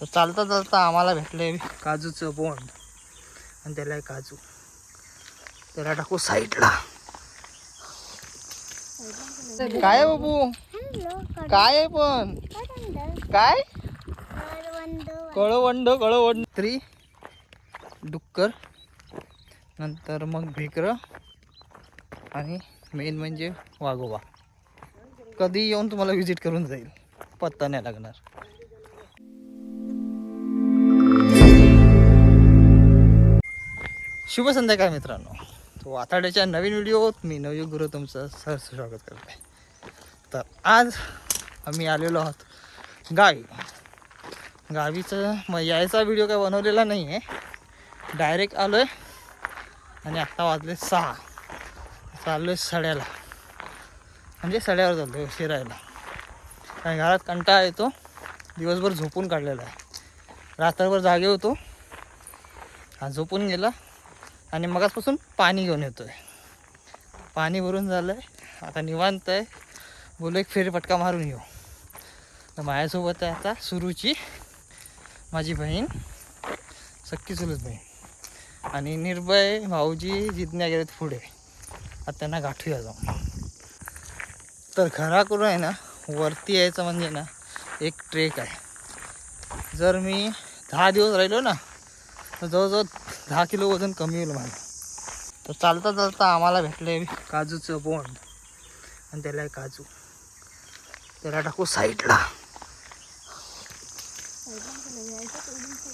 तर चालता चालता आम्हाला भेटले काजूचं बोंड आणि त्याला आहे काजू. त्याला टाकू साईडला. काय बाबू? काय आहे पण? काय? कळवंड कळवंड. त्री डुक्कर. नंतर मग भेकर. आणि मेन म्हणजे वाघोबा. कधी येऊन तुम्हाला व्हिजिट करून जाईल. पत्ता नाही लागणार. शुभ संध्याकाळ मित्रांनो. तो वाताड्याच्या नवीन व्हिडिओत मी नवयुग गुरु तुमचं सहर्ष स्वागत करतो तर आज आम्ही आलेलो आहोत गावी. गावीचं मग यायचा व्हिडिओ काय बनवलेला नाही आहे डायरेक्ट आलो आहे आणि आत्ता वाजले सहा. चाललो आहे सड्याला. म्हणजे सड्यावर चाललो आहे शिरायला कारण घरात कंटाळा येतो. दिवसभर झोपून काढलेला आहे. रात्रभर जागे होतो. हा झोपून गेला. आणि मगाचपासून पाणी घेऊन येतो आहे पाणी भरून झालं आहे आता निवांत आहे. बोलू एक फेरफटका मारून येऊ. तर माझ्यासोबत आहे आता सुरूची माझी बहीण सख्खी चुलत बहीण. आणि निर्भय भाऊजी जिज्ञा गेलेत पुढे. आता त्यांना गाठूया जाऊन. तर घराकडून आहे ना वरती यायचं म्हणजे ना एक ट्रेक आहे. जर मी दहा दिवस राहिलो ना जवळजवळ दहा किलो वजन कमी होईल माझं तर चालता चालता आम्हाला भेटले काजूचं बोंड आणि त्याला आहे काजू. त्याला टाकू साईडला.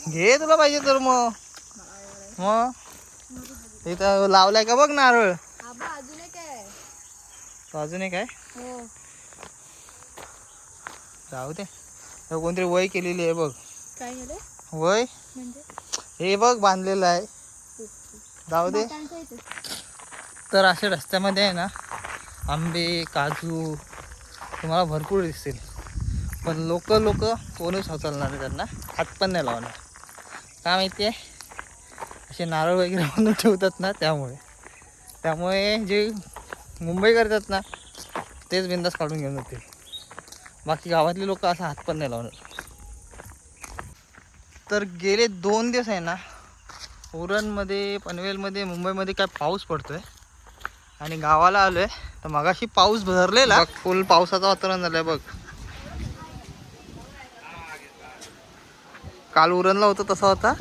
घे तुला पाहिजे तर मग. मग? इथं लावलाय का बघ नारळ. अजून एक आहे. हो. जाऊ दे. तर कोणतरी वय केलेली आहे बघ. काय वय? म्हणजे? हे बघ बांधलेलं आहे. जाऊ दे. तर असे रस्त्यामध्ये आहे ना आंबे काजू तुम्हाला भरपूर दिसतील. पण लोक लोक कोणीच उचलणार त्यांना. हात पण नाही लावणार. का माहिती आहे? असे नारळ वगैरे बांधून ठेवतात ना त्यामुळे. त्यामुळे जे मुंबई करतात ना तेच बिंदास काढून घेऊन जातील. बाकी गावातले लोक असा हात पण नाही लावणार. तर गेले दोन दिवस आहे ना उरणमध्ये पनवेलमध्ये मुंबईमध्ये काय पाऊस पडतोय. आणि गावाला आलोय तर मगाशी पाऊस भरलेला. फुल पावसाचं वातावरण झालंय बघ. काल उरणला होतं तसा होता.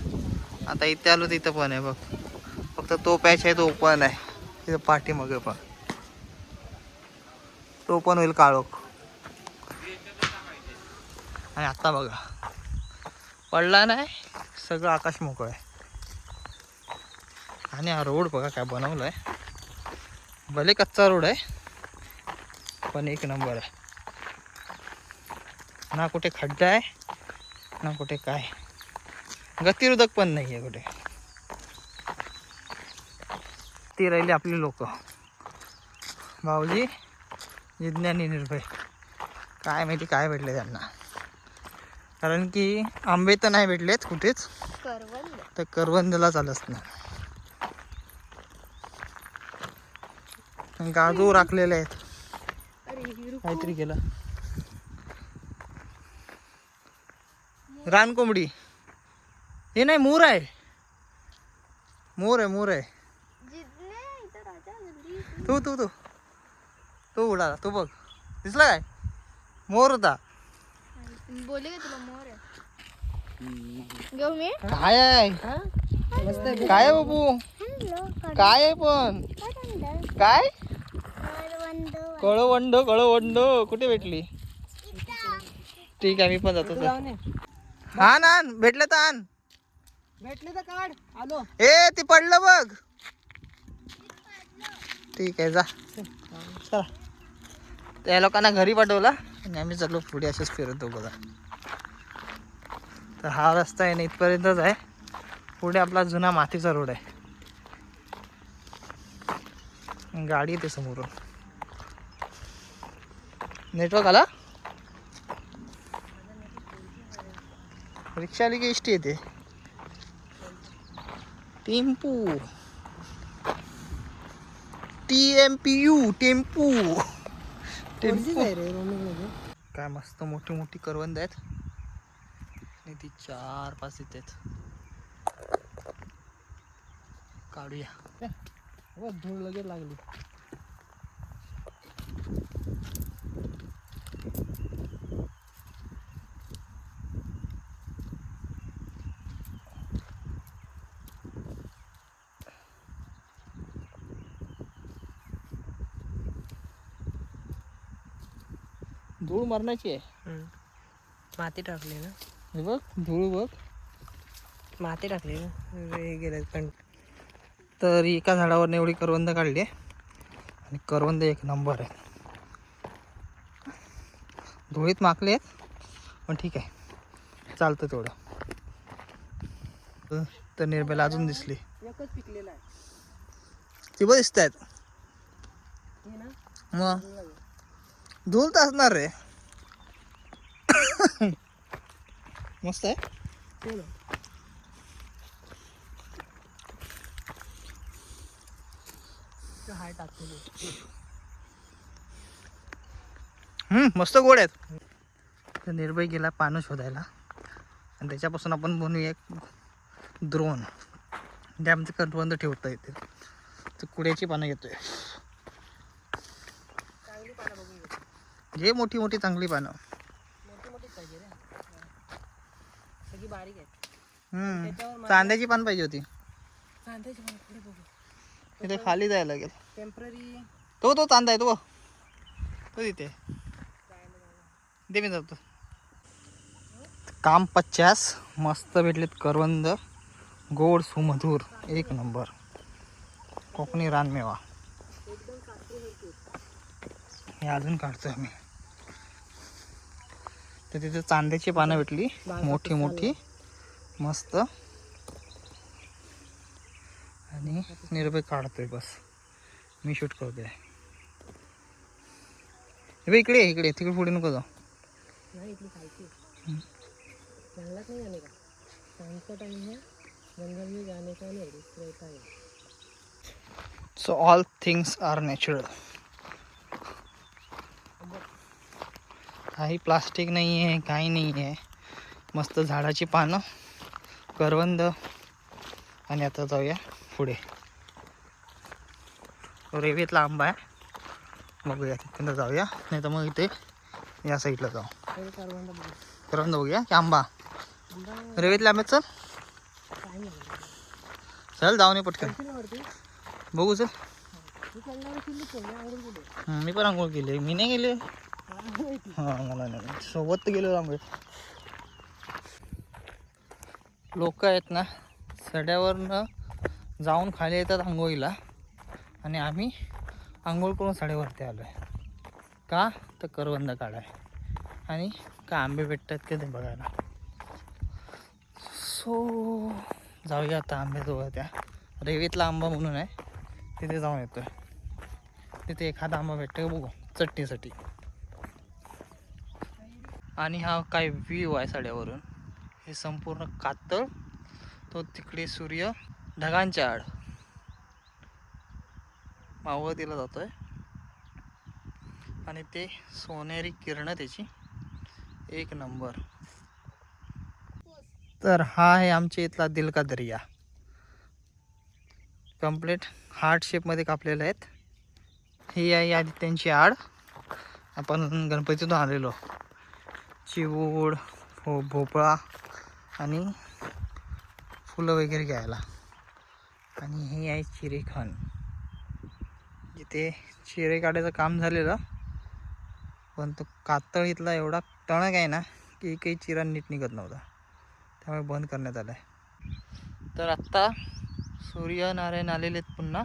आता इथे आलो तिथं पण आहे बघ. फक्त तो पॅच आहे तो ओपन आहे. तिथं पाठीमागे पण. तो पण होईल काळोख. आणि आता बघा. पडला नाही. सगळं आकाश मोकळं आहे. आणि हा रोड बघा काय बनवला आहे भले कच्चा रोड आहे पण एक नंबर आहे. ना कुठे खड्डा आहे ना कुठे काय. गतिरोधक पण नाही आहे कुठे. ती राहिली आपली लोक. भाऊजी जिज्ञानी निर्भय. काय माहिती काय भेटले त्यांना. कारण की आंबे तर नाही भेटलेत कुठेच. तर करवंदला चालत नाही. गाजू राखलेले आहेत. ही. काहीतरी केलं. रान कोंबडी. हे नाही मोर आहे. मोर आहे मोर आहे. तू तू तू. तू उडाला तू बघ. दिसला काय? मोर होता. बोले का तुला मोर आहे घेऊ मी? काय आहे? काय आहे बाबू? काय आहे पण? काय? कळवंड. कळवंड कुठे भेटली? ठीक आहे मी पण जातो. हा ना आण. भेटलं तर आण भेटले तर काढ. आलो. ए ती पडलं बघ. ठीक आहे जा. चला. त्या लोकांना घरी पाठवला. आणि आम्ही चाललो पुढे असेच फिरतो बघा तर हा रस्ता आहे ना इथपर्यंतच आहे. पुढे आपला जुना मातीचा रोड आहे. गाडी येते समोरून. नेटवर्क आला? रिक्षा आली की इष्टी येते? Tempo. T M P U tempo. Tempo काय मस्त मोठी मोठी करवंद आहेत. आणि किती चार पाच इथे काढूया. हो धूळ लगेच लागली. धूळ मरणाची आहे. माती टाकली ना. हे बघ धूळ बघ. माती टाकली ना. हे गेले पण. तर एका झाडावर एवढी करवंद काढली आहे. आणि करवंद एक नंबर आहे. धुळीत माकले आहेत पण ठीक आहे. चालतं तेवढं. तर- निर्भयला अजून दिसली. एकच पिकलेला आहे. ती बघ दिसत आहेत ना? मग? धूळ तर असणार रे. मस्त आहे? हम्म, मस्त गोड आहेत. तर निर्भय गेला पानं शोधायला. आणि त्याच्यापासून आपण बनवू एक द्रोण त्यामध्ये कंटबंद ठेवता येते. तर कुड्याची पानं घेतोय चांगली पानं बघून जे मोठी मोठी चांगली पानं. मोठी मोठी पाहिजे रे. सगळी बारीक आहेत. हम्म, त्याच्यावर मला- चांद्याची पान पाहिजे होती. पुढे बघू. तिथे खाली जायला लागेल. टेंपररी तो तो चांदा आहे तो बघ. तो तिथे दे मी जातो. काम पच्चास मस्त भेटलेत करवंद. गोड सुमधूर. एक नंबर. कोकणी रानमेवा. हे अजून काढतोय मी तर तिथे चांद्याची पानं भेटली. मोठी मोठी. मस्त. आणि निर्भय काढतोय बस. मी शूट करतोय. हे इकडे इकडे तिकडे पुढे नको जाऊ. नाही इथली खायची जंगलात नाही जाणे का? शामचा टाइम है जंगल में जाने का नहीं? रिस्क रहता है so all things are natural काही प्लास्टिक नाही आहे काही नाही आहे. मस्त झाडाची पानं करवंद. आणि आता जाऊया पुढे. रेवेतला आंबा आहे. बघूया तिकडं जाऊया. नाही तर मग इथे या साईडला जाऊ. करवंद बघूया की आंबा. रेवेतला रेवेतल्या आंब्यात चल. जाऊ नाही चल पटकन. बघू चल. मी पण आंघोळ केली. मी नाही गेले. हा हां मला नाही सोबत तर गेलो आंघोळ. लोक आहेत ना सड्यावरनं जाऊन खाली येतात आंघोळीला. आणि आम्ही आंघोळ करून सड्यावरती आलो आहे का? तर करवंद काढाय. आणि का आंबे भेटतात का ते बघायला. सो जाऊया आता आंब्याजवळ त्या. रेवीतला आंबा म्हणून आहे. तिथे जाऊन येतोय. तिथे एखादा आंबा भेटतो का बघू चटणीसाठी. आणि हा काय व्ह्यू आहे साड्यावरून. हे संपूर्ण कातळ तो तिकडे सूर्य ढगांच्या आड. मावळतीला जातोय. आणि ते सोनेरी किरण त्याची एक नंबर. तर हा आहे आमच्या इथला दिलका दर्या. कंप्लीट हार्ट शेपमध्ये कापलेले आहेत. ही आहे आदित्यांची आड. आपण गणपतीतून आलेलो. चिवूड भो भोपळा आणि फुलं वगैरे घ्यायला. आणि हे आहे चिरेखान. जिथे चिरे काढायचं काम झालेलं पण तो कातळ इथला एवढा टणक आहे ना की एकही चिरा नीट निघत नव्हता. त्यामुळे बंद करण्यात आलं आहे तर आत्ता सूर्यनारायण आलेले आहेत पुन्हा.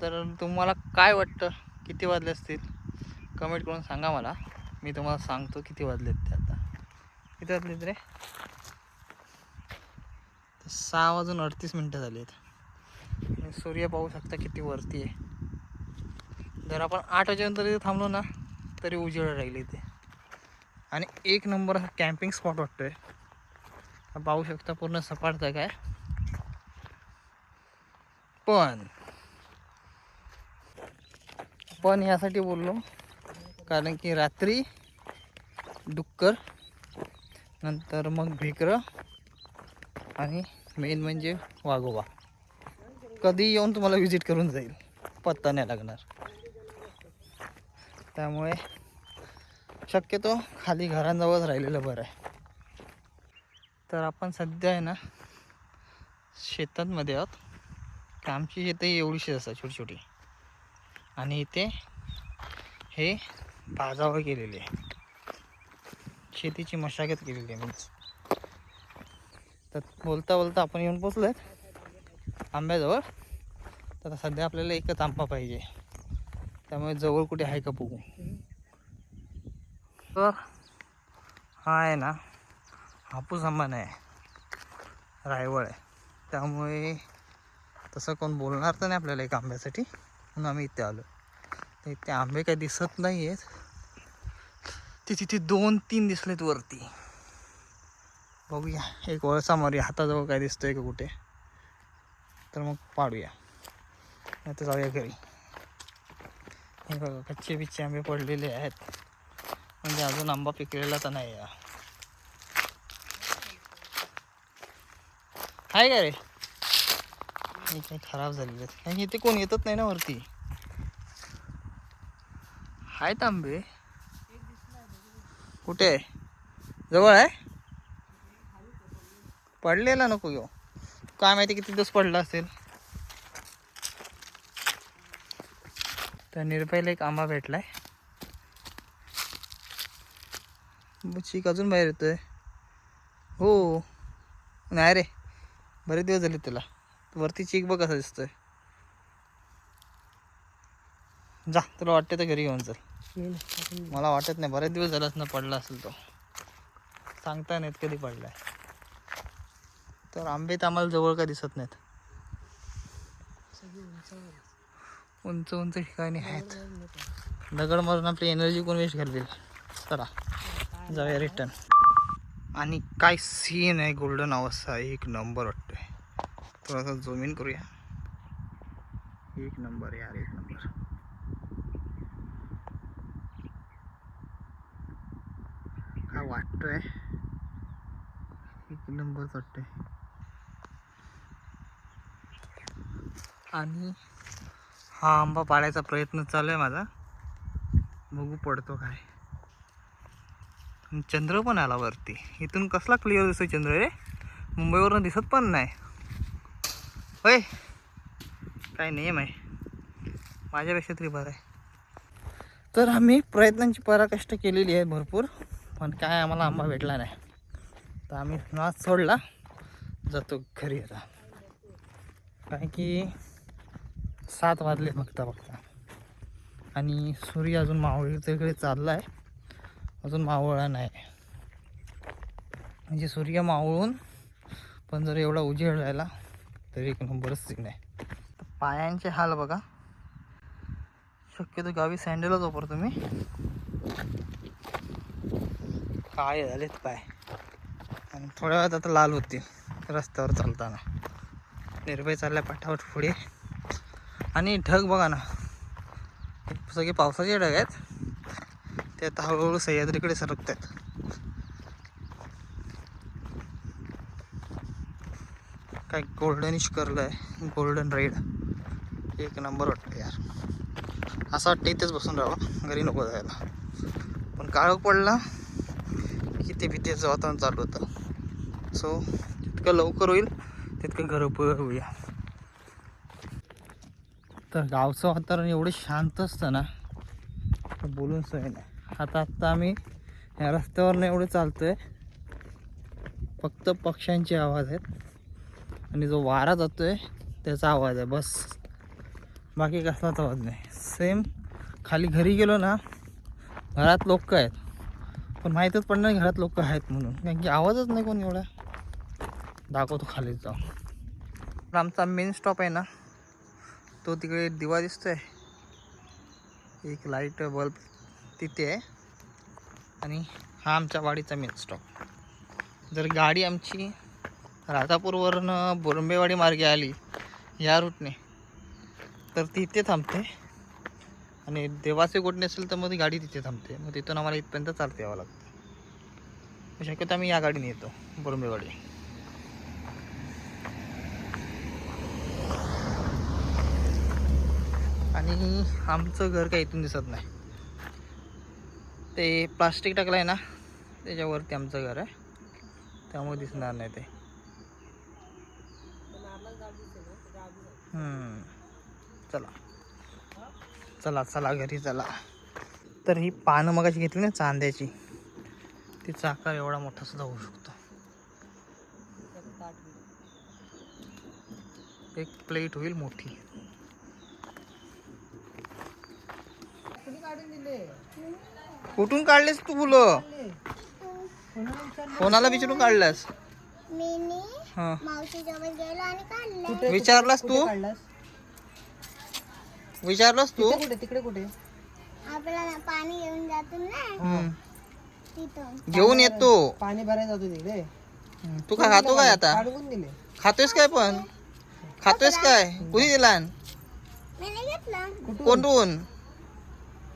तर तुम्हाला काय वाटतं? किती वाजले असतील? कमेंट करून सांगा मला. मी तुम्हाला सांगतो किती वाजलेत ते आता. किती वाजलेत रे? तर सहा वाजून अडतीस मिनटं झाली आहेत आणि सूर्य पाहू शकता किती वरती आहे. जर आपण आठ वाजेनंतर इथे थांबलो ना तरी उजेड राहील इथे. आणि एक नंबर हा कॅम्पिंग स्पॉट वाटतो आहे पाहू शकता पूर्ण सपाट जागा आहे. पण पण यासाठी बोललो. कारण की रात्री डुक्कर नंतर मग भिकरं आणि मेन म्हणजे वाघोबा. कधी येऊन तुम्हाला व्हिजिट करून जाईल. पत्ता नाही लागणार. त्यामुळे शक्यतो खाली घरांजवळच राहिलेलं बरं आहे. तर आपण सध्या आहे ना शेतांमध्ये आहोत. आमची शेतं एवढीशी असतात छोटी छोटी आणि इथे हे बाजावर केलेली आहे. शेतीची मशागत केलेली आहे मीन्स तर बोलता बोलता आपण येऊन पोचलो आहेत आंब्याजवळ. तर सध्या आपल्याला एकच आंबा पाहिजे. त्यामुळे जवळ कुठे आहे का बघू. तर हा आहे ना हापूस आंबा नाही आहे. रायवळ आहे. त्यामुळे तसं कोण बोलणार तर नाही आपल्याला एक आंब्यासाठी. म्हणून आम्ही इथे आलो. तर इथे आंबे काही दिसत नाही आहेत ते तिथे दोन तीन दिसलेत वरती. बघूया. एक वळसा मारूया हाताजवळ काय दिसतंय का कुठे? तर मग पाडूया. नाही तर जाऊया घरी. हे बघा कच्चे बिच्चे आंबे पडलेले आहेत. म्हणजे अजून आंबा पिकलेला तर नाही आहे. का रे? हे काही खराब झालेले आहेत. कारण इथे कोण येतच नाही ना वरती? आहेत आंबे. कुठे आहे? जवळ आहे? पडलेला नको घेऊ. काय माहिती किती दिवस पडला असेल. तर निर्भयला एक आंबा भेटलाय. मग चीक अजून बाहेर येतोय. हो. नाही रे. बरेच दिवस झाले त्याला. वरती चीक बघ कसा दिसतोय. जा तुला वाटते तर घरी घेऊन चल. मला वाटत नाही बरेच दिवस झालाच ना पडला असेल तो. सांगता नाहीत कधी पडलाय. तर आंबे तर आम्हाला जवळ का दिसत नाहीत. उंच उंच ठिकाणी आहेत. दगड मारून आपली एनर्जी कोण वेस्ट घालतील चला जाऊया रिटर्न आणि काय सीन आहे? गोल्डन अवस्था एक नंबर वाटतोय. थोडासा झूम इन करूया. एक नंबर यार एक नंबर काय वाटतोय? एक नंबर वाटतोय आणि हा आंबा पाडायचा प्रयत्न चालू आहे माझा. बघू पडतो काय. चंद्र पण आला वरती. इथून कसला क्लिअर दिसतोय चंद्र रे? मुंबईवरून दिसत पण नाही. होय. काय नेम आहे? माझ्यापेक्षा तरी बरं आहे. तर आम्ही प्रयत्नांची पराकष्ट केलेली आहे भरपूर पण काय आम्हाला आंबा भेटला नाही. तर आम्ही नाच सोडला. जातो घरी आता. कारण की सात वाजले बघता बघता आणि सूर्य अजून मावळीकडे चालला आहे अजून मावळा नाही. म्हणजे सूर्य मावळून पण जर एवढा उजेड राहिला तरी एक नंबरच सीन आहे. पायांचे हाल बघा. शक्यतो गावी सँडलच वापरतो मी. काय झालेत पाय आणि थोड्या वेळात आता लाल होतील रस्त्यावर चालताना. निर्भय चालल्या पाठावट पुढे. आणि ढग बघा ना. सगळे पावसाचे ढग आहेत. ते आता हळूहळू सह्याद्रीकडे सरकत आहेत काय गोल्डनिश करलं आहे. गोल्डन रेड एक नंबर वाटतं यार. असं वाटतं इथेच बसून राहावं. घरी नको जायला. पण काळ पडला की ते भीतीचं वातावरण चालू होतं. सो जितकं लवकर होईल तितकं घरोपघर होऊया. तर गावचं वातावरण एवढं शांत असतं ना तर बोलून सोय नाही. आता आत्ता आम्ही या रस्त्यावरनं एवढं चालतो आहे फक्त पक्ष्यांचे आवाज आहेत. आणि जो वारा जातो आहे त्याचा आवाज आहे बस. बाकी कसलाच आवाज नाही. सेम खाली घरी गेलो ना घरात लोक आहेत. पण माहीतच पडणार घरात लोक आहेत म्हणून. कारण की आवाजच नाही कोण एवढा. दाखवतो खाली जाऊन. आमचा मेन स्टॉप आहे ना तो तिकडे दिवा दिसतोय. एक लाइट बल्ब तिथे आहे. आणि हा आमच्या वाडीचा मेन स्टॉप जर गाडी आमची राधापूरवरनं बोरंबेवाडी मार्गे आली या रूटने तर ती इथे थांबते. आणि देवाचे गोठणे असेल तर मग ती गाडी तिथे थांबते. मग तिथून आम्हाला इथपर्यंत चालते यावं लागतं. शक्यतो आम्ही या गाडीने येतो बोरंबेवाडी. आणि आमचं घर काही इथून दिसत नाही. ते प्लास्टिक टाकलं आहे ना त्याच्यावरती आमचं घर आहे. त्यामुळे दिसणार नाही ते. चला. चला चला घरी चला. तर ही पानं मगाशी घेतली ना चांद्याची. तिचा आकार एवढा मोठा सुद्धा होऊ शकतो. एक प्लेट होईल मोठी. कुठून काढलेस तू फुलं? कोणाला विचारून काढलास? हा. मावशी जवळ गेलो आणि काढले. विचारलास तू? काढलास? विचारलास तू? कुठे तिकडे कुठे? आपल्याला पाणी घेऊन जातो ना. हम्म. तिथून. घेऊन येतो पाणी भरायला जातो तिकडे. तू काय खातो काय आता? दिले. खातोयस काय पण? खातोयस काय? कुणी दिला? मी नाही घेतलं. कोणून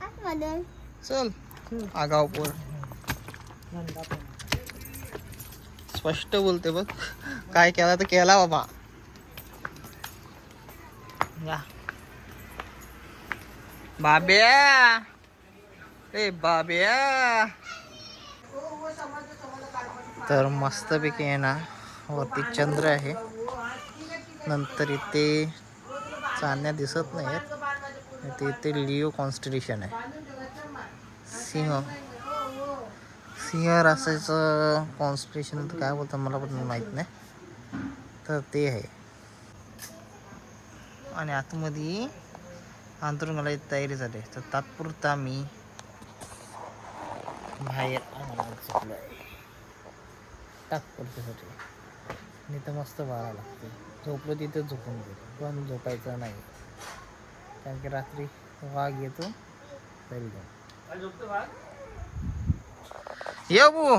आतमधून. चल आगाव पोर नंदा पण. स्पष्ट बोलते बघ. काय केला तर केला बाबा. या बाब्या. ए बाब्या. तर मस्तपैकी आहे ना वरती चंद्र आहे. नंतर इथे चांदण्या दिसत नाहीत इथे इथे लिओ कॉन्स्टिट्यूशन आहे. सिंह. फिअर असायचं कॉन्स्पिरेशन तर काय बोलतात मला पण माहीत नाही. तर ते आहे. आणि आतमध्ये अंतरून मला तयारी झाली तर तात्पुरता मी बाहेर आम्हाला आहे तात्पुरत्यासाठी आणि तर मस्त बाळा लागते. झोपलं तिथं झोपून गेलो पण झोपायचं नाही. कारण की रात्री वाघ येतो तरी जाऊ. ये बू